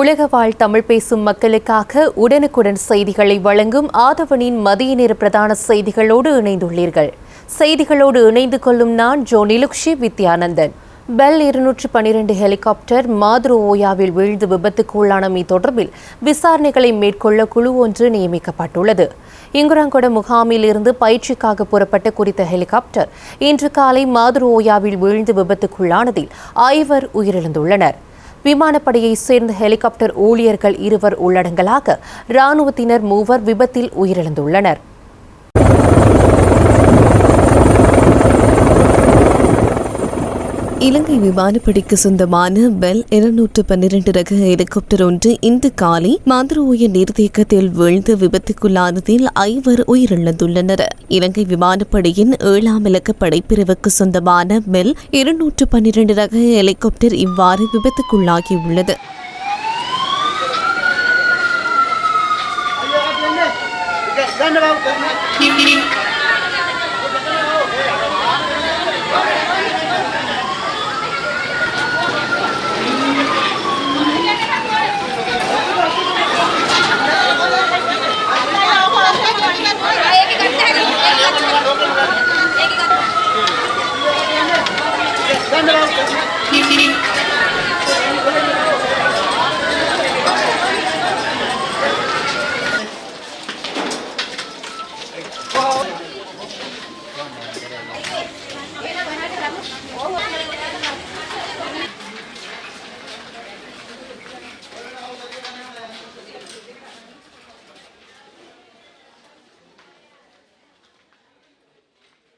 உலக வாழ் தமிழ் பேசும் மக்களுக்காக உடனுக்குடன் செய்திகளை வழங்கும் ஆதவனின் மதிய நேர பிரதான செய்திகளோடு இணைந்துள்ளீர்கள். செய்திகளோடு இணைந்து கொள்ளும் நான் ஜோ நிலுக்ஷி வித்யானந்தன். பெல் இருநூற்று பனிரெண்டு ஹெலிகாப்டர் மாதுரு ஓயாவில் வீழ்ந்து விபத்துக்குள்ளானமை தொடர்பில் விசாரணைகளை மேற்கொள்ள குழு ஒன்று நியமிக்கப்பட்டுள்ளது. இங்குராங்கொட முகாமில் இருந்து பயிற்சிக்காக புறப்பட்ட குறித்த ஹெலிகாப்டர் இன்று காலை மாதுரு ஓயாவில் வீழ்ந்து விபத்துக்குள்ளானதில் ஐவர் உயிரிழந்துள்ளனர். விமானப்படையைச் சேர்ந்த ஹெலிகாப்டர் ஊழியர்கள் இருவர் உள்ளடங்கலாக ராணுவத்தினர் மூவர் விபத்தில் உயிரிழந்துள்ளனர். இலங்கை விமானப்படைக்கு சொந்தமான பெல் இருநூற்று பன்னிரண்டு ரக ஹெலிகாப்டர் ஒன்று இன்று காலை மாந்திரோய நீர்த்தேக்கத்தில் வீழ்ந்து விபத்துக்குள்ளானதில் ஐவர் உயிரிழந்துள்ளனர். இலங்கை விமானப்படையின் ஏழாம் இலக்க படைப்பிரிவுக்கு சொந்தமான பெல் இருநூற்று பன்னிரண்டு ரக ஹெலிகாப்டர் இவ்வாறு விபத்துக்குள்ளாகியுள்ளது. na lang.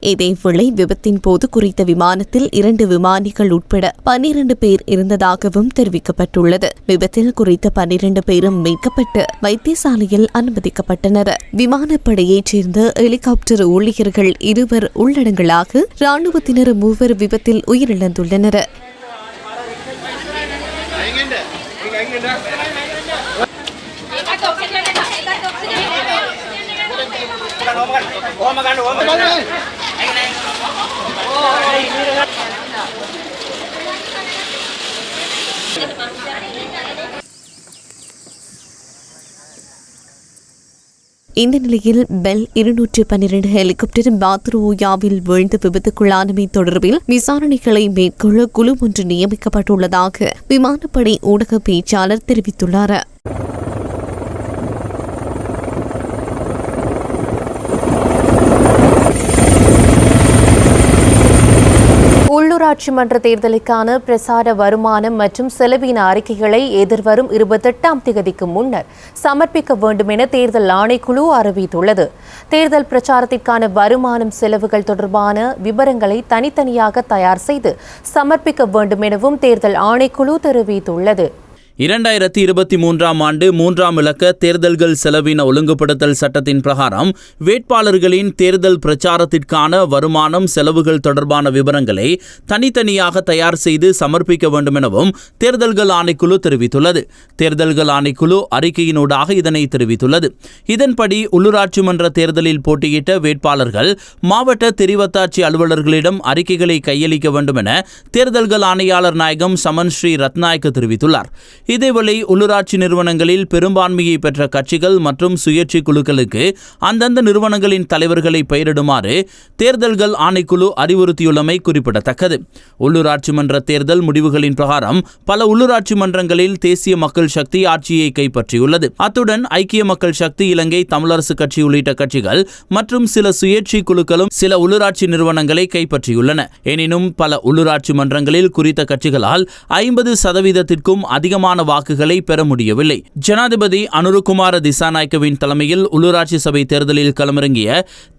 இதேவேளை விபத்தின் போது குறித்த விமானத்தில் இரண்டு விமானிகள் உட்பட பன்னிரண்டு பேர் இருந்ததாகவும் தெரிவிக்கப்பட்டுள்ளது. விபத்தில் குறித்த பன்னிரண்டு பேரும் மீட்கப்பட்டு வைத்தியசாலையில் அனுமதிக்கப்பட்டனர். விமானப்படையைச் சேர்ந்த ஹெலிகாப்டர் ஊழியர்கள் இருவர் உள்ளடங்கலாக ராணுவத்தினர் மூவர் விபத்தில் உயிரிழந்துள்ளனர். இந்த நிலையில் பெல் இருநூற்று பன்னிரண்டு ஹெலிகாப்டர் பாத்ரூயாவில் விழுந்து விபத்துக்குள்ளானமை தொடர்பில் விசாரணைகளை மேற்கொள்ள குழு ஒன்று நியமிக்கப்பட்டுள்ளதாக விமானப்படை ஊடக பேச்சாளர் தெரிவித்துள்ளார். உள்ளூராட்சி மன்ற தேர்தலுக்கான பிரசார வருமானம் மற்றும் செலவின அறிக்கைகளை எதிர்வரும் இருபத்தெட்டாம் திகதிக்கு முன்னர் சமர்ப்பிக்க வேண்டும் என தேர்தல் ஆணைக்குழு அறிவித்துள்ளது. தேர்தல் பிரச்சாரத்திற்கான வருமானம் செலவுகள் தொடர்பான விவரங்களை தனித்தனியாக தயார் செய்து சமர்ப்பிக்க வேண்டும் எனவும் தேர்தல் ஆணைக்குழு தெரிவித்துள்ளது. இரண்டாயிரத்தி இருபத்தி மூன்றாம் ஆண்டு மூன்றாம் இலக்க தேர்தல்கள் செலவின ஒழுங்குபடுத்தல் சட்டத்தின் பிரகாரம் வேட்பாளர்களின் தேர்தல் பிரச்சாரத்திற்கான வருமானம் செலவுகள் தொடர்பான விவரங்களை தனித்தனியாக தயார் செய்து சமர்ப்பிக்க வேண்டும் எனவும் தேர்தல்கள் ஆணைக்குழு தெரிவித்துள்ளது. தேர்தல்கள் ஆணைக்குழு அறிக்கையினூடாக இதனை தெரிவித்துள்ளது. இதன்படி உள்ளூராட்சி மன்ற தேர்தலில் போட்டியிட்ட வேட்பாளர்கள் மாவட்ட தெரிவத்தாட்சி அலுவலர்களிடம் அறிக்கைகளை கையளிக்க வேண்டும் என தேர்தல்கள் ஆணையாளர் நாயகம் சமன் ஸ்ரீ ரத்நாயக்க தெரிவித்துள்ளார். இதேவேளை உள்ளூராட்சி நிறுவனங்களில் பெரும்பான்மையை பெற்ற கட்சிகள் மற்றும் சுயேட்சை குழுக்களுக்கு அந்தந்த நிறுவனங்களின் தலைவர்களை பெயரிடுமாறு தேர்தல்கள் ஆணைக்குழு அறிவுறுத்தியுள்ளமை குறிப்பிடத்தக்கது. உள்ளூராட்சி மன்ற தேர்தல் முடிவுகளின் பிரகாரம் பல உள்ளூராட்சி மன்றங்களில் தேசிய மக்கள் சக்தி ஆட்சியை கைப்பற்றியுள்ளது. அத்துடன் ஐக்கிய மக்கள் சக்தி இலங்கை தமிழரசு கட்சி உள்ளிட்ட கட்சிகள் மற்றும் சில சுயேட்சை குழுக்களும் சில உள்ளூராட்சி நிறுவனங்களை கைப்பற்றியுள்ளன. எனினும் பல உள்ளூராட்சி மன்றங்களில் குறித்த கட்சிகளால் ஐம்பது சதவீதத்திற்கும் அதிகமான அதிகமான வாக்குகளை பெற முடியவில்லை. ஜனாதிபதி அனுருகுமார திசாநாயக்கவின் தலைமையில் உள்ளூராட்சி சபை தேர்தலில் களமிறங்கிய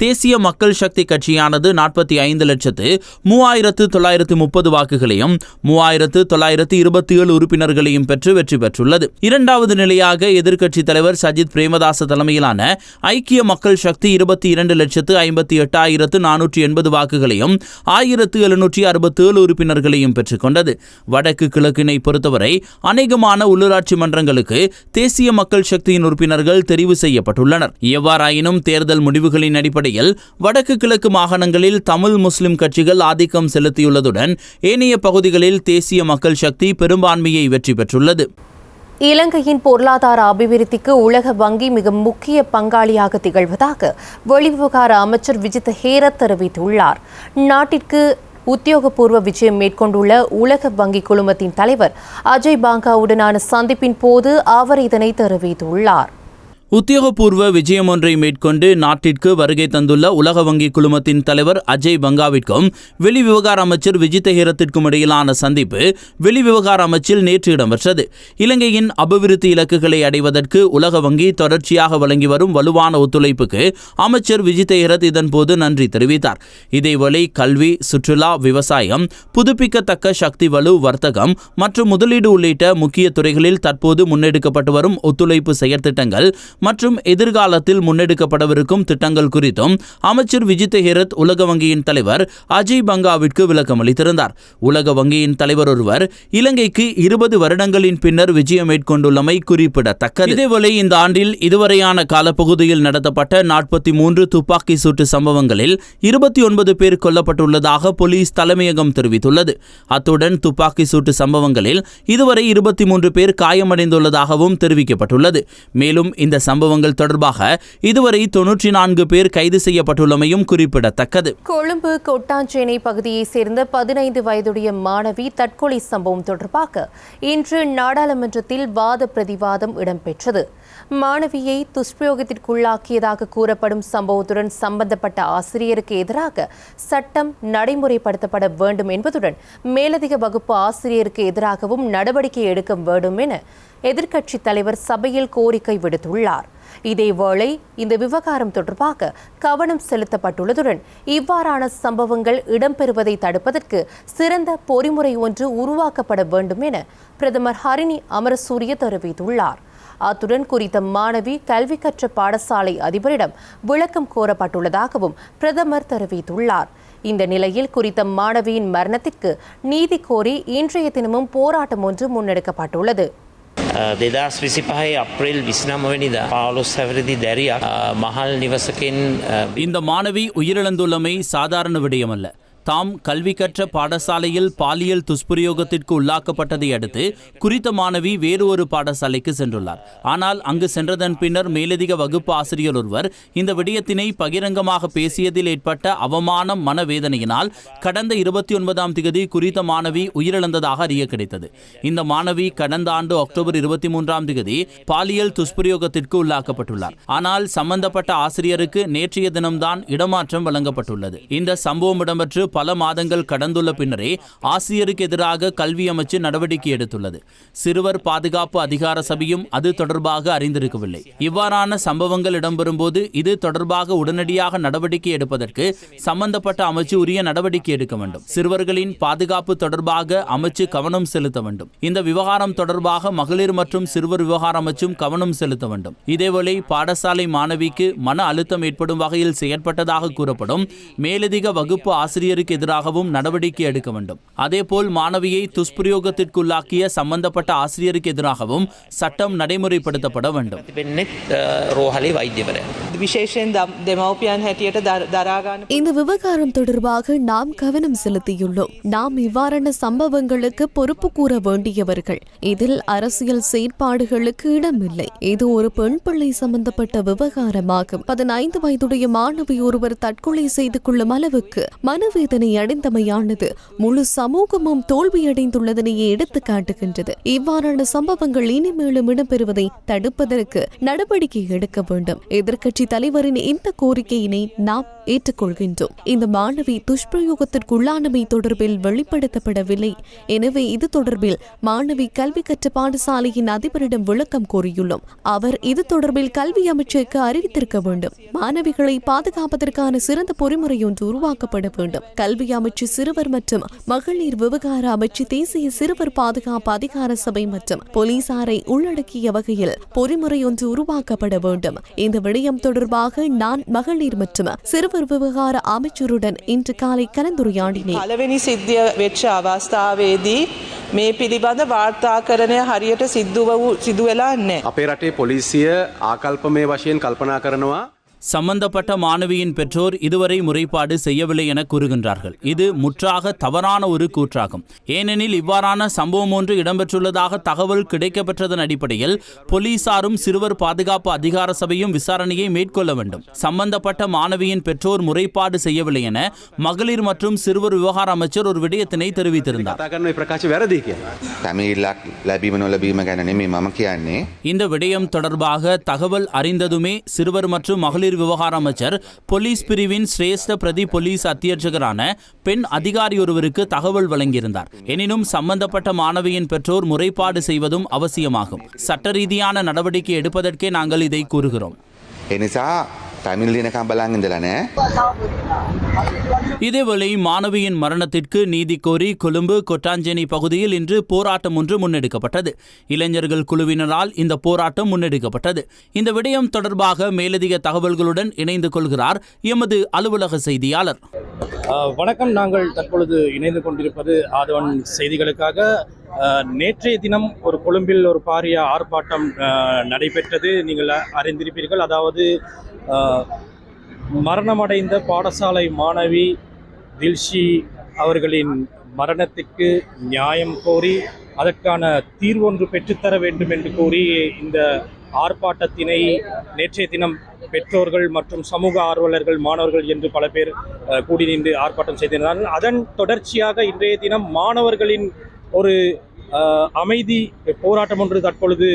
தேசிய மக்கள் சக்தி கட்சியானது நாற்பத்தி ஐந்து லட்சத்து மூவாயிரத்து தொள்ளாயிரத்து முப்பது வாக்குகளையும் மூவாயிரத்து தொள்ளாயிரத்து இருபத்தி ஏழு உறுப்பினர்களையும் பெற்று வெற்றி பெற்றுள்ளது. இரண்டாவது நிலையாக எதிர்க்கட்சித் தலைவர் சஜித் பிரேமதாச தலைமையிலான ஐக்கிய மக்கள் சக்தி இருபத்தி இரண்டு லட்சத்து ஐம்பத்தி எட்டாயிரத்து நானூற்றி எண்பது வாக்குகளையும் ஆயிரத்து எழுநூற்றி அறுபத்தி ஏழு உறுப்பினர்களையும் பெற்றுக்கொண்டது வடக்கு கிழக்கினை பொறுத்தவரை அநேகமாக அதிகமான உள்ளூராட்சி மன்றங்களுக்கு தேசிய மக்கள் சக்தியின் உறுப்பினர்கள் தெரிவு செய்யப்பட்டுள்ளனர். எவ்வாறாயினும் தேர்தல் முடிவுகளின் அடிப்படையில் வடக்கு கிழக்கு மாகாணங்களில் தமிழ் முஸ்லிம் கட்சிகள் ஆதிக்கம் செலுத்தியுள்ளதுடன் ஏனைய பகுதிகளில் தேசிய மக்கள் சக்தி பெரும்பான்மையை வெற்றி பெற்றுள்ளது. இலங்கையின் பொருளாதார அபிவிருத்திக்கு உலக வங்கி மிக முக்கிய பங்காளியாக திகழ்வதாக வெளிவிவகார அமைச்சர் விஜித் ஹேரத் தெரிவித்துள்ளார். நாட்டிற்கு உத்தியோகபூர்வ விஜயம் மேற்கொண்டுள்ள உலக வங்கி குழுமத்தின் தலைவர் அஜய் பாங்காவுடனான சந்திப்பின் போது அவர் இதனை தெரிவித்துள்ளார். உத்தியோகபூர்வ விஜயம் ஒன்றை மேற்கொண்டு நாட்டிற்கு வருகை தந்துள்ள உலக வங்கி குழுமத்தின் தலைவர் அஜய் பங்காவிற்கும் வெளிவிவகார அமைச்சர் விஜித ஹீரத்திற்கும் இடையிலான சந்திப்பு வெளிவிவகார அமைச்சில் நேற்று இடம்பெற்றது. இலங்கையின் அபிவிருத்தி இலக்குகளை அடைவதற்கு உலக வங்கி தொடர்ச்சியாக வழங்கி வரும் வலுவான ஒத்துழைப்புக்கு அமைச்சர் விஜித ஹீரத் இதன்போது நன்றி தெரிவித்தார். இதேவேளை கல்வி சுற்றுலா விவசாயம் புதுப்பிக்கத்தக்க சக்தி வலு வர்த்தகம் மற்றும் முதலீடு உள்ளிட்ட முக்கிய துறைகளில் தற்போது முன்னெடுக்கப்பட்டு வரும் ஒத்துழைப்பு செயற்திட்டங்கள் மற்றும் எதிர்காலத்தில் முன்னெடுக்கப்படவிருக்கும் திட்டங்கள் குறித்தும் அமைச்சர் விஜித் ஹெரத் உலக வங்கியின் தலைவர் அஜய் பங்காவிற்கு விளக்கம் அளித்திருந்தார். உலக வங்கியின் தலைவர் ஒருவர் இலங்கைக்கு இருபது வருடங்களின் பின்னர் விஜயம் மேற்கொண்டுள்ளமை குறிப்பிடத்தக்கது. இதேவேளை இந்த ஆண்டில் இதுவரையான காலப்பகுதியில் நடத்தப்பட்ட நாற்பத்தி மூன்று துப்பாக்கி சூட்டு சம்பவங்களில் இருபத்தி ஒன்பது பேர் கொல்லப்பட்டுள்ளதாக போலீஸ் தலைமையகம் தெரிவித்துள்ளது. அத்துடன் துப்பாக்கி சூட்டு சம்பவங்களில் இதுவரை இருபத்தி மூன்று பேர் காயமடைந்துள்ளதாகவும் தெரிவிக்கப்பட்டுள்ளது. மேலும் இந்த சம்பவங்கள் தொடர்பாக இதுவரை தொன்னூற்றி நான்கு பேர் கைது செய்யப்பட்டுள்ளமையும் குறிப்பிடத்தக்கது. கொழும்பு கொட்டாஞ்சேனை பகுதியைச் சேர்ந்த பதினைந்து வயதுடைய மாணவி தற்கொலை சம்பவம் தொடர்பாக இன்று நாடாளுமன்றத்தில் வாத பிரதிவாதம் இடம்பெற்றது. மாணவியை துஷ்பிரயோகத்திற்குள்ளாக்கியதாக கூறப்படும் சம்பவத்துடன் சம்பந்தப்பட்ட ஆசிரியருக்கு எதிராக சட்டம் நடைமுறைப்படுத்தப்பட வேண்டும் என்பதுடன் மேலதிக வகுப்பு ஆசிரியருக்கு எதிராகவும் நடவடிக்கை எடுக்க வேண்டும் என எதிர்க்கட்சித் தலைவர் சபையில் கோரிக்கை விடுத்துள்ளார். இதேவேளை இந்த விவகாரம் தொடர்பாக கவனம் செலுத்தப்பட்டுள்ளதுடன் இவ்வாறான சம்பவங்கள் இடம்பெறுவதை தடுப்பதற்கு சிறந்த பொறிமுறை ஒன்று உருவாக்கப்பட வேண்டும் என பிரதமர் ஹரிணி அமரசூரிய தெரிவித்துள்ளார். அத்துடன் குறித்த மாணவி கல்வி கற்ற பாடசாலை அதிபரிடம் விளக்கம் கோரப்பட்டுள்ளதாகவும் பிரதமர் தெரிவித்துள்ளார் இந்த நிலையில் குறித்த மாணவியின் மரணத்திற்கு நீதி கோரி இன்றைய தினமும் போராட்டம் ஒன்று முன்னெடுக்கப்பட்டுள்ளது දෙදස් විසි පහේ අප්‍රේල් විසිනමවැනිද පාලොස් හැවරදි දැරියක් මහල් නිවසකින් இந்த மாணவி உயிரிழந்துள்ளமை சாதாரண விடயமல்ல தாம் கல்வி கற்ற பாடசாலையில் பாலியல் துஷ்பிரயோகத்திற்கு உள்ளாக்கப்பட்டதை அடுத்து குறித்த மாணவி வேறு ஒரு பாடசாலைக்கு சென்றுள்ளார். ஆனால் அங்கு சென்றதன் பின்னர் மேலதிக வகுப்பு ஆசிரியர் ஒருவர் இந்த விடயத்தினை பகிரங்கமாக பேசியதில் ஏற்பட்ட அவமானம் மனவேதனையினால் கடந்த இருபத்தி ஒன்பதாம் திகதி குறித்த மாணவி உயிரிழந்ததாக அறிய கிடைத்தது. இந்த மாணவி கடந்த ஆண்டு அக்டோபர் இருபத்தி மூன்றாம் திகதி பாலியல் துஷ்பிரயோகத்திற்கு உள்ளாக்கப்பட்டுள்ளார். ஆனால் சம்பந்தப்பட்ட ஆசிரியருக்கு நேற்றைய தினம்தான் இடமாற்றம் வழங்கப்பட்டுள்ளது. இந்த சம்பவம் இடம்பெற்று பல மாதங்கள் கடந்துள்ள பின்னரே ஆசிரியருக்கு எதிராக கல்வி அமைச்சு நடவடிக்கை எடுத்துள்ளது. சிறுவர் பாதுகாப்பு அதிகார சபையும் அது தொடர்பாக அறிந்திருக்கவில்லை. இவ்வாறான சம்பவங்கள் இடம்பெறும்போது இது தொடர்பாக உடனடியாக நடவடிக்கை எடுப்பதற்கு சம்பந்தப்பட்ட அமைச்சு உரிய நடவடிக்கை எடுக்க வேண்டும். சிறுவர்களின் பாதுகாப்பு தொடர்பாக அமைச்சு கவனம் செலுத்த வேண்டும். இந்த விவகாரம் தொடர்பாக மகளிர் மற்றும் சிறுவர் விவகார அமைச்சும் கவனம் செலுத்த வேண்டும். இதேவேளை பாடசாலை மாணவிக்கு மன அழுத்தம் ஏற்படும் வகையில் செயற்பட்டதாக கூறப்படும் மேலதிக வகுப்பு ஆசிரியருக்கு மாணவிக்கு எதிராகவும் நடவடிக்கை எடுக்க வேண்டும். அதேபோல் மாணவியை துஷ்பிரயோகத்திற்குள்ளாக்கிய சம்பந்தப்பட்ட ஆசிரியருக்கு எதிராகவும் சட்டம் நடைமுறைப்படுத்தப்பட வேண்டும். இந்த விவகாரம் தொடர்பாக நாம் கவனம் செலுத்தியுள்ளோம். நாம் இவ்வாறான சம்பவங்களுக்கு பொறுப்பு கூற வேண்டியவர்கள். இதில் அரசியல் செயற்பாடுகளுக்கு இடமில்லை. இது ஒரு பெண் பிள்ளை சம்பந்தப்பட்ட விவகாரமாகும். பதினைந்து வயதுடைய மாணவி ஒருவர் தற்கொலை செய்து கொள்ளும் அளவுக்கு மனவேதனை அடைந்தமையானது. முழு சமூகமும் தோல்வியடைந்துள்ளதனையே எடுத்து காட்டுகின்றது இவ்வாறான சம்பவங்கள் இனிமேலும் இடம்பெறுவதை தடுப்பதற்கு நடவடிக்கை எடுக்க வேண்டும். எதிர்க்கட்சி தலைவரின் இந்த கோரிக்கையினை நாம் ஏற்றுக்கொள்கின்றோம். இந்த மாணவி துஷ்பிரயோகத்திற்குள்ளானமை தொடர்பில் வெளிப்படுத்தப்படவில்லை. எனவே இது தொடர்பில் மாணவி கல்வி கற்ற பாடசாலையின் அதிபரிடம் விளக்கம் கோரியுள்ளோம். அவர் இது தொடர்பில் கல்வி அமைச்சருக்கு அறிவித்திருக்க வேண்டும். மாணவிகளை பாதுகாப்பதற்கான சிறந்த பொறிமுறை ஒன்று உருவாக்கப்பட வேண்டும். கல்வி அமைச்சு சிறுவர் மற்றும் மகளிர் விவகார அமைச்சு தேசிய சிறுவர் பாதுகாப்பு அதிகார சபை மற்றும் போலீசாரை உள்ளடக்கிய வகையில் பொறிமுறை ஒன்று உருவாக்கப்பட வேண்டும் இந்த விடயம் தொடர்பாக நான் மகளிர் மற்றும் சிறுவர் விவகார அமைச்சருடன் இன்று காலை கலந்துரையாடினேன் පළවෙනි සිද්ධිය වෙච්ච අවස්ථාවේදී මේ පිළිබඳ වාර්තාකරණය හරියට සිද්ධුව වූ සිදුවෙලා නෑ. අපේ රටේ පොලිසිය ආකල්පමය වශයෙන් කල්පනා කරනවා சம்பந்தப்பட்ட மாணவியின் பெற்றோர் இதுவரை முறைப்பாடு செய்யவில்லை என கூறுகின்றார்கள். இது முற்றாக தவறான ஒரு கூற்றாகும். ஏனெனில் இவ்வாறான சம்பவம் ஒன்று இடம்பெற்றுள்ளதாக தகவல் கிடைக்கப்பெற்றதன் அடிப்படையில் போலீசாரும் சிறுவர் பாதுகாப்பு அதிகார சபையும் விசாரணையை மேற்கொள்ள வேண்டும். சம்பந்தப்பட்ட மாணவியின் பெற்றோர் முறைப்பாடு செய்யவில்லை என மகளிர் மற்றும் சிறுவர் விவகார அமைச்சர் ஒரு விடயத்தினை தெரிவித்திருந்தார். இந்த விடயம் தொடர்பாக தகவல் அறிந்ததுமே சிறுவர் மற்றும் மகளிர் வெளியுறவு விவகார அமைச்சர் போலீஸ் பிரிவின் சிரேஷ்ட பிரதி போலீஸ் அத்தியட்சகரான பெண் அதிகாரி ஒருவருக்கு தகவல் வழங்கியிருந்தார். எனினும் சம்பந்தப்பட்ட மாணவியின் பெற்றோர் முறைப்பாடு செய்வதும் அவசியமாகும். சட்ட ரீதியான நடவடிக்கை எடுப்பதற்கே நாங்கள் இதை கூறுகிறோம். தமிழ் பலாங்க தானே இதேவேளை மாணவியின் மரணத்திற்கு நீதி கோரி கொழும்பு கொட்டாஞ்சேனி பகுதியில் இன்று போராட்டம் ஒன்று முன்னெடுக்கப்பட்டது. இளைஞர்கள் குழுவினரால் இந்த போராட்டம் முன்னெடுக்கப்பட்டது. இந்த விடயம் தொடர்பாக மேலதிக தகவல்களுடன் இணைந்து கொள்கிறார் எமது அலுவலக செய்தியாளர். வணக்கம். நாங்கள் தற்பொழுது இணைந்து கொண்டிருப்பது ஆதவன் செய்திகளுக்காக. நேற்றைய தினம் ஒரு கொழும்பில் ஒரு பாரிய ஆர்ப்பாட்டம் நடைபெற்றது. நீங்கள் அறிந்திருப்பீர்கள். அதாவது மரணமடைந்த பாடசாலை மாணவி தில்ஷி அவர்களின் மரணத்துக்கு நியாயம் கோரி அதற்கான தீர்வொன்று பெற்றுத்தர வேண்டும் என்று கூறி இந்த ஆர்ப்பாட்டத்தினை நேற்றைய தினம் பெற்றோர்கள் மற்றும் சமூக ஆர்வலர்கள் மாணவர்கள் என்று பல பேர் கூடி நின்று ஆர்ப்பாட்டம் செய்திருந்தார்கள். அதன் தொடர்ச்சியாக இன்றைய தினம் மாணவர்களின் ஒரு அமைதி போராட்டம் ஒன்று தற்பொழுது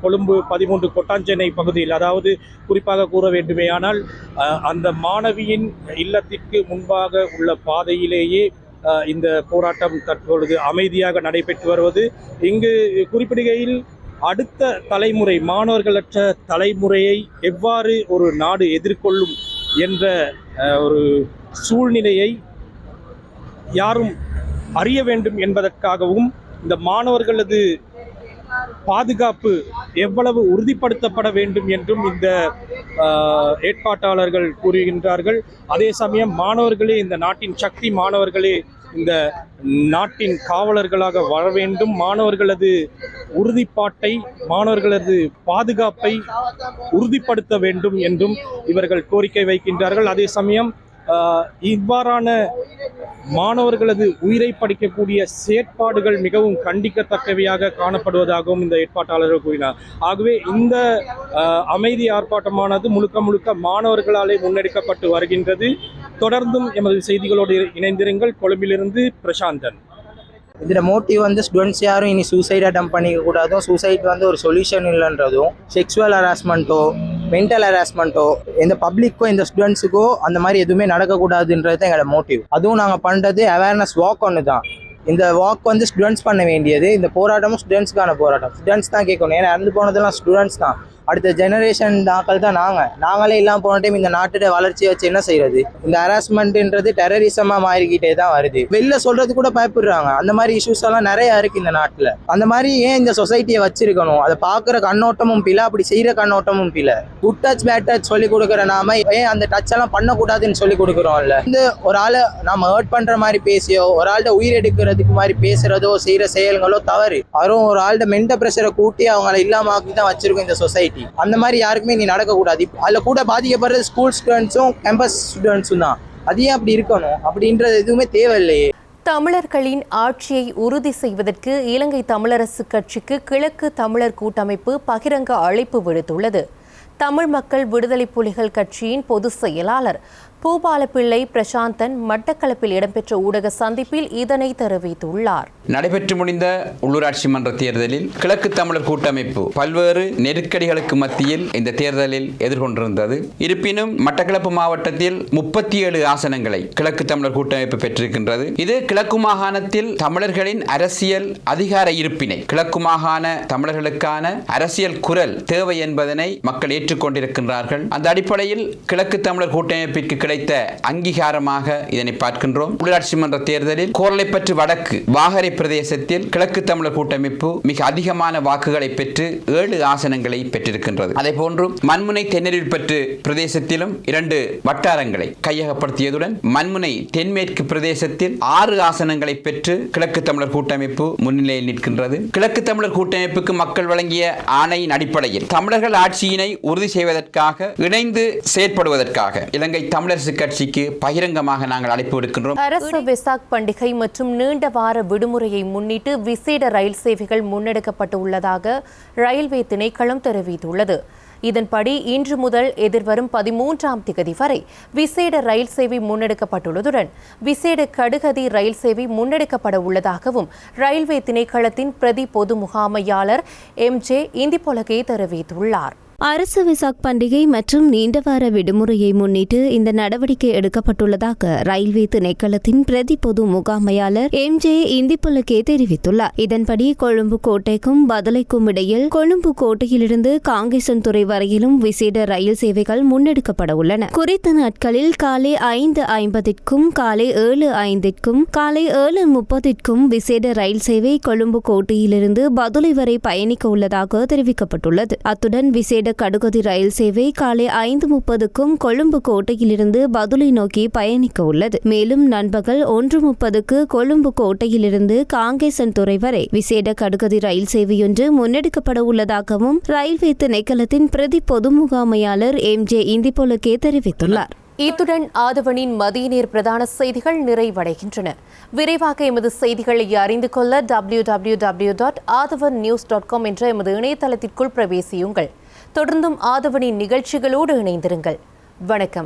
கொழும்பு பதிமூன்று கொட்டாஞ்சென்னை பகுதியில் அதாவது குறிப்பாக கூற வேண்டுமேயானால் அந்த மாணவியின் இல்லத்திற்கு முன்பாக உள்ள பாதையிலேயே இந்த போராட்டம் தற்பொழுது அமைதியாக நடைபெற்று வருவது. இங்கு குறிப்பிடுகையில் அடுத்த தலைமுறை மாணவர்களற்ற தலைமுறையை எவ்வாறு ஒரு நாடு எதிர்கொள்ளும் என்ற ஒரு சூழ்நிலையை யாரும் அறிய வேண்டும் என்பதற்காகவும் இந்த மாணவர்களது பாதுகாப்பு எவ்வளவு உறுதிப்படுத்தப்பட வேண்டும் என்றும் இந்த ஏற்பாட்டாளர்கள் கூறுகின்றார்கள். அதே சமயம் மாணவர்களே இந்த நாட்டின் சக்தி மாணவர்களே இந்த நாட்டின் காவலர்களாக வர வேண்டும். மாணவர்களது உறுதிப்பாட்டை மாணவர்களது பாதுகாப்பை உறுதிப்படுத்த வேண்டும் என்றும் இவர்கள் கோரிக்கை வைக்கின்றார்கள். அதே சமயம் இவ்வாறான மாணவர்களது உயிரை படிக்கக்கூடிய செயற்பாடுகள் மிகவும் கண்டிக்கத்தக்கவையாக காணப்படுவதாகவும் இந்த ஏற்பாட்டாளர்கள் கூறினார். ஆகவே இந்த அமைதி ஆர்ப்பாட்டமானது முழுக்க முழுக்க மாணவர்களாலே முன்னெடுக்கப்பட்டு வருகின்றது. தொடர்ந்தும் எமது செய்திகளோடு இணைந்திருங்கள். கொழும்பிலிருந்து பிரசாந்தன். இதில் மோட்டிவ் வந்து ஸ்டூடெண்ட்ஸ் யாரும் இனி சூசைட் அட்டம் பண்ணிக்க கூடாதும். சூசைட் வந்து ஒரு சொல்யூஷன் இல்லைன்றதும். செக்ஷுவல் ஹராஸ்மெண்ட்டோ மென்டல் ஹராஸ்மெண்ட்டோ இந்த பப்ளிக்கோ இந்த ஸ்டூடெண்ட்ஸுக்கோ அந்த மாதிரி எதுவுமே நடக்கக்கூடாதுன்றது தான் எங்களோட மோட்டிவ் அதுவும் நாங்கள் பண்ணுறது அவேர்னஸ் வாக் ஒன்று தான் இந்த வாக் வந்து ஸ்டூடெண்ட்ஸ் பண்ண வேண்டியது இந்த போராட்டமும் ஸ்டூடெண்ட்ஸ்க்கான போராட்டம். ஸ்டூடெண்ட்ஸ் தான் கேட்கணும். ஏன்னா இறந்து போனதெல்லாம் ஸ்டூடெண்ட்ஸ் தான். அடுத்த ஜெனரேஷன் நாக்கள் தான் நாங்கள் நாங்களே இல்லாமல் போன டைம் இந்த நாட்டோட வளர்ச்சியை வச்சு என்ன செய்யறது இந்த ஹராஸ்மெண்ட்ன்றது டெரரிசமாக மாறிக்கிட்டே தான் வருது. வெளில சொல்றது கூட பயப்படுறாங்க. அந்த மாதிரி இஷ்யூஸ் எல்லாம் நிறைய இருக்கு இந்த நாட்டில். அந்த மாதிரி ஏன் இந்த சொசைட்டியை வச்சிருக்கணும்? அதை பார்க்குற கண்ணோட்டமும் பில அப்படி செய்கிற கண்ணோட்டமும் பில குட் டச் பேட் டச் சொல்லி கொடுக்குற நாம ஏன் அந்த டச் எல்லாம் பண்ணக்கூடாதுன்னு சொல்லி கொடுக்குறோம்ல? இந்த ஒரு ஆளை நம்ம ஹர்ட் பண்ற மாதிரி பேசியோ ஒரு ஆள்கிட்ட உயிர் எடுக்கிறதுக்கு மாதிரி பேசுறதோ செய்யற செயல்களோ தவறு. அதுவும் ஒரு ஆள்கிட்ட மெண்ட ப்ரெஷரை கூட்டி அவங்கள இல்லாம ஆக்கி தான் வச்சிருக்கோம் இந்த சொசைட்டி அந்த மாதிரி யாருக்குமே நீ நடக்கக்கூடாது. அதில் கூட பாதிக்கப்படுறது ஸ்கூல் ஸ்டூடெண்ட்ஸும் கேம்பஸ் ஸ்டூடெண்ட்ஸும் தான். அது ஏன் அப்படி இருக்கணும்? அப்படின்றது எதுவுமே தேவையில்லையே. தமிழர்களின் ஆட்சியை உறுதி செய்வதற்கு இலங்கை தமிழரசு கட்சிக்கு கிழக்கு தமிழர் கூட்டமைப்பு பகிரங்க அழைப்பு விடுத்துள்ளது. தமிழ் மக்கள் விடுதலை புலிகள் கட்சியின் பொதுச் செயலாளர் பூபாலப்பிள்ளை பிரசாந்தன் மட்டக்களப்பில் இடம்பெற்ற ஊடக சந்திப்பில் இதனை தெரிவித்துள்ளார். நடைபெற்று முடிந்த உள்ளூராட்சி மன்ற தேர்தலில் கிழக்கு தமிழர் கூட்டமைப்பு பல்வேறு நெருக்கடிகளுக்கு மத்தியில் இந்த தேர்தலில் எதிர்கொண்டிருந்தது. இருப்பினும் மட்டக்களப்பு மாவட்டத்தில் முப்பத்தி ஏழு ஆசனங்களை கிழக்கு தமிழர் கூட்டமைப்பு பெற்றிருக்கின்றது. இது கிழக்கு மாகாணத்தில் தமிழர்களின் அரசியல் அதிகார இருப்பினை கிழக்கு மாகாண தமிழர்களுக்கான அரசியல் குரல் தேவை என்பதனை மக்கள் ஏற்றுக்கொண்டிருக்கின்றார்கள். அந்த அடிப்படையில் கிழக்கு தமிழர் கூட்டமைப்பிற்கு கிடைத்த அங்கீகாரமாக இதனை பார்க்கின்றோம். உள்ளாட்சி மன்ற தேர்தலில் கோரளைப்பற்று வடக்கு வாகரை பிரதேசத்தில் கிழக்கு தமிழர் கூட்டமைப்பு மிக அதிகமான வாக்குகளை பெற்று ஏழு ஆசனங்களை பெற்றிருக்கின்றது. அதே போன்று மண்முனை தென்னறிவுப்பற்று பிரதேசத்திலும் இரண்டு வட்டாரங்களை கையகப்படுத்தியதுடன் மண்முனை தென்மேற்கு பிரதேசத்தில் ஆறு ஆசனங்களை பெற்று கிழக்கு தமிழர் கூட்டமைப்பு முன்னிலையில் நிற்கின்றது. கிழக்கு தமிழர் கூட்டமைப்புக்கு மக்கள் வழங்கிய ஆணையின் அடிப்படையில் தமிழர்கள் ஆட்சியினை உறுதி செய்வதற்காக இணைந்து செயற்படுவதற்காக இலங்கை தமிழரசு கட்சிக்கு பகிரங்கமாக நாங்கள் அழைப்பு விடுக்கின்றோம். அரச வெசாக் பண்டிகை மற்றும் நீண்ட வார விடுமுறையை முன்னிட்டு விசேட ரயில் சேவைகள் முன்னெடுக்கப்பட்டு உள்ளதாக ரயில்வே திணைக்களம் தெரிவித்துள்ளது. இதன்படி இன்று முதல் எதிர்வரும் பதிமூன்றாம் திகதி வரை விசேட ரயில் சேவை முன்னெடுக்கப்பட்டுள்ளதுடன் விசேட கடுகதி ரயில் சேவை முன்னெடுக்கப்பட உள்ளதாகவும் ரயில்வே திணைக்களத்தின் பிரதி பொது முகாமையாளர் எம் ஜே இந்திபொலகே தெரிவித்துள்ளார். அரசு விசாக் பண்டிகை மற்றும் நீண்டவார விடுமுறையை முன்னிட்டு இந்த நடவடிக்கை எடுக்கப்பட்டுள்ளதாக ரயில்வே திணைக்களத்தின் பிரதி பொது முகாமையாளர் எம் ஜே இந்திப்புலகே தெரிவித்துள்ளார். இதன்படி கொழும்பு கோட்டைக்கும் பதலைக்கும் இடையில் கொழும்பு கோட்டையிலிருந்து காங்கேசன்துறை வரையிலும் விசேட ரயில் சேவைகள் முன்னெடுக்கப்பட உள்ளன. குறித்த நாட்களில் காலை ஐந்து ஐம்பதிற்கும் காலை ஏழு ஐந்திற்கும் காலை ஏழு முப்பதிற்கும் விசேட ரயில் சேவை கொழும்பு கோட்டையிலிருந்து பதுளை வரை பயணிக்க உள்ளதாக தெரிவிக்கப்பட்டுள்ளது. அத்துடன் விசேட கடுகதி ரயில் சேவை காலை ஐந்து முப்பதுக்கும் கொழும்பு கோட்டையிலிருந்து பதுளை நோக்கி பயணிக்க உள்ளது. மேலும் நண்பகல் ஒன்று முப்பதுக்கு கொழும்பு கோட்டையிலிருந்து காங்கேசன் துறை வரை விசேட கடுகதி ரயில் சேவையொன்று முன்னெடுக்கப்பட உள்ளதாகவும் ரயில்வே திணைக்களத்தின் பிரதி பொது முகாமையாளர் எம் ஜே இந்திபொலகே தெரிவித்துள்ளார். இத்துடன் ஆதவனின் மதிய நீர் பிரதான செய்திகள் நிறைவடைகின்றன. விரைவாக எமது செய்திகளை அறிந்து கொள்ள W W W dot Athavan news dot com என்ற எமது இணையதளத்திற்குள் பிரவேசியுங்கள். தொடர்ந்தும் ஆதவனின் நிகழ்ச்சிகளோடு இணைந்திருங்கள். வணக்கம்.